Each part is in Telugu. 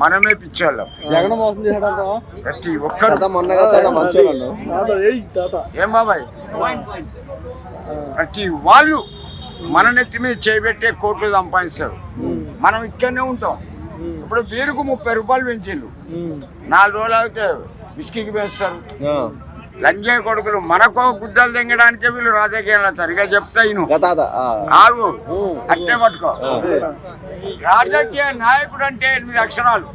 మనమే పిచ్చోళ్ళం. ప్రతి ఒక్కరు మొన్నగా ఏం బాబాయ్? ప్రతి వాళ్ళు మన నెత్తి మీద చేయబెట్టే కోట్లు సంపాదిస్తారు. మనం ఇక్కడనే ఉంటాం. ఇప్పుడు బీరుకు ముప్పై రూపాయలు పెంచిళ్ళు. నాలుగు రోజులు అయితే విస్కీకి పెంచుతారు. లంజే కొడుకులు మనకో గుద్దలు తెంగడానికే వీళ్ళు రాజకీయాలు అవుతారు ఇక చెప్తా ఇను. తాత ఆ. ఆగు. అట్టే పట్టుకో. రాజకీయ నాయకుడు అంటే ఎనిమిది అక్షరాలు.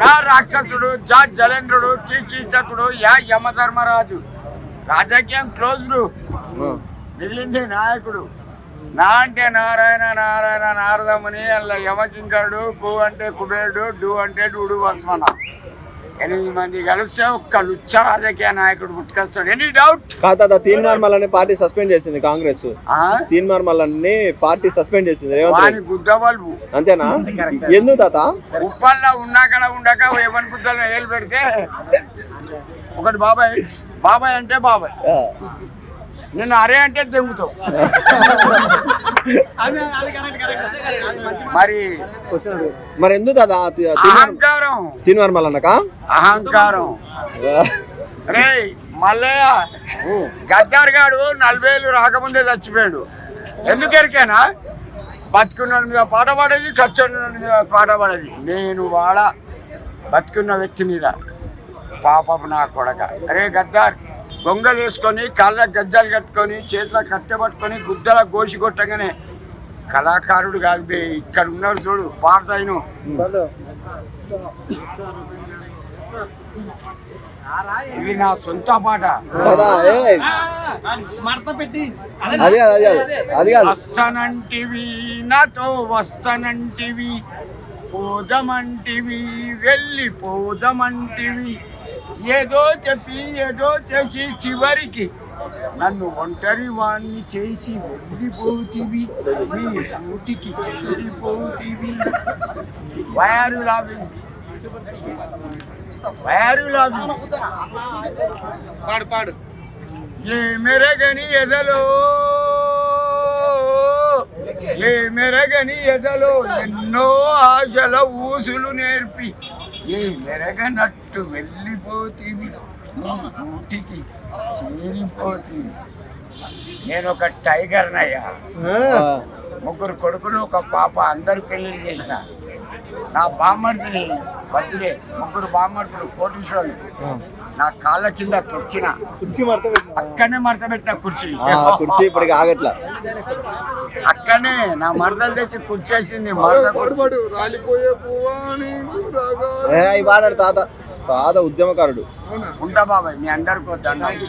రా రాక్షసుడు జా జలేంద్రుడు కీ కీచకుడు యా యమధర్మరాజు. రాజకీయం క్లోజ్. మిగిలింది నాయకుడు. నా అంటే నారాయణ నారాయణ నారదముని అలా యమకింకరుడు కు అంటే కుబేరుడు డు అంటే డూడు వస్మన ఎనిమిది మంది కలిస్తే ఒక్క లుచ్చ రాజకీయ నాయకుడు పుట్టుకొస్తాడు. ఎనీ డౌట్ కాదు తాత తీన్మార్ మల్లని పార్టీ సస్పెండ్ చేసింది కాంగ్రెస్. తీన్మార్ మల్లన్ని పార్టీ సస్పెండ్ చేసింది వాని గుద్ద బల్బు. అంతేనా? ఎందుకు తాత? ఉప్పల్లో ఉన్నాకడ ఉండక ఎవరి గుద్దలో ఏలు పెడితే? ఒకటి బాబాయ్ బాబాయ్ అంటే బాబాయ్. ఆ. నిన్ను అరే అంటే తెంగుతావు మరి మరి ఎందుకు తీన్మార్ అహంకారం. తీన్మార్ మల్లన్నక అహంకారం. రే మల్లయ్య గద్దార్ గాడు నలభై ఏళ్ళు రాకముందే చచ్చిపోయాడు. ఎందుకు ఎరికేనా? బతుకున్న మీద పాట పాడేది చచ్చిన మీద పాట పాడేది. నేను వాడ బతుకున్న వ్యక్తి మీద. పాపపు నా కొడక. అరే గద్దార్. గొంగలు వేసుకొని కాళ్ళ గజ్జాలు కట్టుకొని చేతిలో కట్టె పట్టుకొని గుద్దల గోసి కొట్టగానే కళాకారుడు కాదు బే ఇక్కడ ఉన్నాడు చూడు పాడతాయిను ఇది నా సొంత పాట. అది అది వస్తానంటివి నాతో వస్తానంటివి పోదమంటివి వెళ్ళి పోదమంటివి ఏదో చెప్పి ఏదో చేసి చివరికి నన్ను ఒంటరి వాణ్ణి చేసి వెళ్ళిపోతివి. నీ ఊటికి చేరిపోతివి. వయారు లాభింది వయారు లాభింది పాడు పాడు. ఏ మెరగని ఎదలో మెరగని ఎదలో ఎన్నో ఆశల ఊసులు నేర్పి. ఏ మెరగనట్టు వెళ్ళిపోతీవి ఊటికి చేరిపోతీవి నేను ఒక టైగర్ నయ్యా. ఆ. ముగ్గురు కొడుకులు ఒక పాప అందరు పెళ్ళిళ్ళు చేసిన. నా బామ్మర్దిని బర్త్డే ముగ్గురు బామ్మర్దులు కోటీశ్వరులు. నా కాళ్ళ కింద తొక్కిన. కుర్చీ మడత అక్కడనే మడతపెట్టిన కుర్చీ. ఆ, కుర్చీ ఇప్పటికి ఆగట్లా. అక్కడనే నా మరదలు తెచ్చి కుర్చేసింది మరద కుర్చీ. రాలిపోయే తాత. తాత ఉద్యమకారుడు. ఉంటా బాబాయ్ మీ అందరికీ దండం.